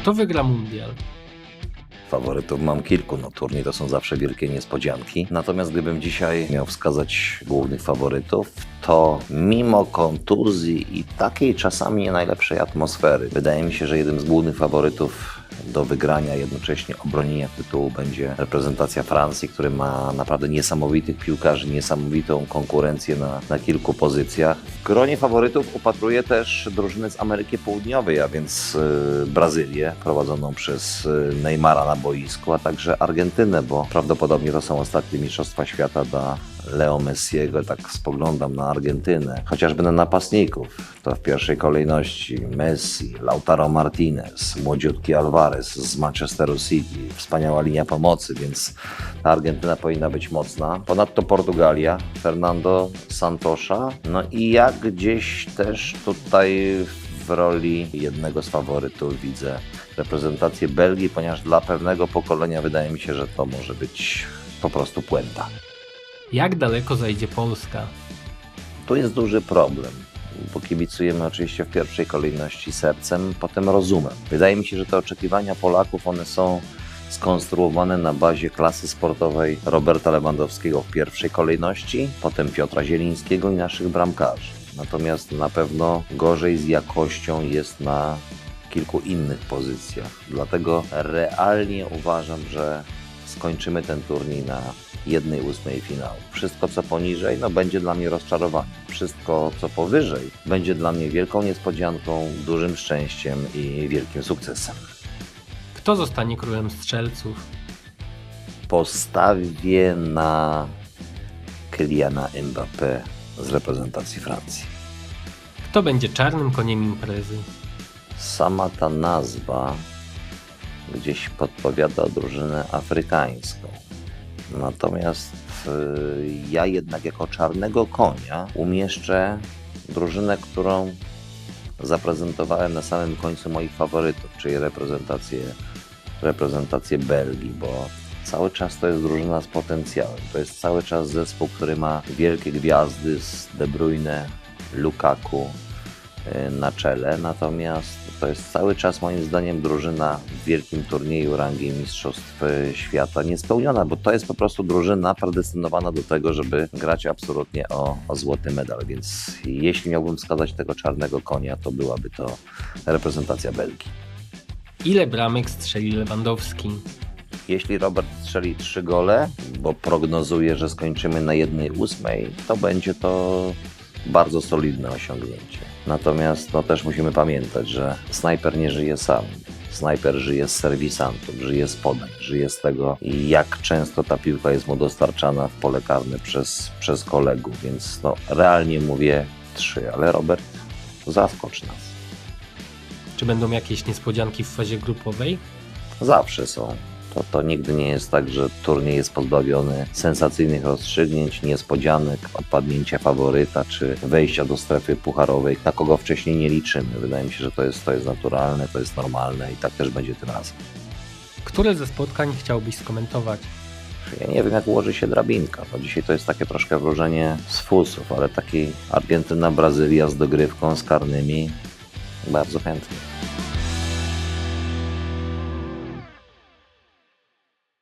Kto wygra mundial? Faworytów mam kilku, no turniej to są zawsze wielkie niespodzianki. Natomiast gdybym dzisiaj miał wskazać głównych faworytów, to mimo kontuzji i takiej czasami nie najlepszej atmosfery, wydaje mi się, że jednym z głównych faworytów do wygrania, jednocześnie obronienia tytułu będzie reprezentacja Francji, który ma naprawdę niesamowitych piłkarzy, niesamowitą konkurencję na, na kilku pozycjach. W gronie faworytów upatruję też drużynę z Ameryki Południowej, a więc y, Brazylię, prowadzoną przez y, Neymara na boisku, a także Argentynę, bo prawdopodobnie to są ostatnie Mistrzostwa Świata dla Leo Messiego, tak spoglądam na Argentynę, chociażby na napastników, to w pierwszej kolejności Messi, Lautaro Martinez, młodziutki Alvarez z Manchesteru City, wspaniała linia pomocy, więc ta Argentyna powinna być mocna. Ponadto Portugalia, Fernando Santosza, no i ja gdzieś też tutaj w roli jednego z faworytów widzę reprezentację Belgii, ponieważ dla pewnego pokolenia wydaje mi się, że to może być po prostu puenta. Jak daleko zajdzie Polska? Tu jest duży problem, bo kibicujemy oczywiście w pierwszej kolejności sercem, potem rozumem. Wydaje mi się, że te oczekiwania Polaków, one są skonstruowane na bazie klasy sportowej Roberta Lewandowskiego w pierwszej kolejności, potem Piotra Zielińskiego i naszych bramkarzy. Natomiast na pewno gorzej z jakością jest na kilku innych pozycjach. Dlatego realnie uważam, że skończymy ten turniej na jednej ósmej finału. Wszystko co poniżej, no będzie dla mnie rozczarowaniem. Wszystko co powyżej będzie dla mnie wielką niespodzianką, dużym szczęściem i wielkim sukcesem. Kto zostanie królem strzelców? Postawię na Kyliana Mbappé z reprezentacji Francji. Kto będzie czarnym koniem imprezy? Sama ta nazwa gdzieś podpowiada drużynę afrykańską. Natomiast y, ja jednak jako czarnego konia umieszczę drużynę, którą zaprezentowałem na samym końcu moich faworytów, czyli reprezentację, reprezentację Belgii, bo cały czas to jest drużyna z potencjałem. To jest cały czas zespół, który ma wielkie gwiazdy z De Bruyne, Lukaku, na czele, natomiast to jest cały czas moim zdaniem drużyna w wielkim turnieju rangi Mistrzostw y, Świata niespełniona, bo to jest po prostu drużyna predestynowana do tego, żeby grać absolutnie o, o złoty medal, więc jeśli miałbym wskazać tego czarnego konia, to byłaby to reprezentacja Belgii. Ile bramek strzeli Lewandowski? Jeśli Robert strzeli trzy gole, bo prognozuję, że skończymy na jednej ósmej, to będzie to bardzo solidne osiągnięcie. Natomiast no, też musimy pamiętać, że snajper nie żyje sam. Snajper żyje z serwisantów, żyje z podań, żyje z tego, jak często ta piłka jest mu dostarczana w pole karne przez, przez kolegów, więc no, realnie mówię trzy, ale Robert, zaskocz nas. Czy będą jakieś niespodzianki w fazie grupowej? Zawsze są. To, to nigdy nie jest tak, że turniej jest pozbawiony sensacyjnych rozstrzygnięć, niespodzianek, odpadnięcia faworyta czy wejścia do strefy pucharowej, na kogo wcześniej nie liczymy. Wydaje mi się, że to jest, to jest naturalne, to jest normalne i tak też będzie tym razem. Które ze spotkań chciałbyś skomentować? Ja nie wiem, jak ułoży się drabinka. No dzisiaj to jest takie troszkę wróżenie z fusów, ale taki Argentyna, Brazylia z dogrywką, z karnymi bardzo chętnie.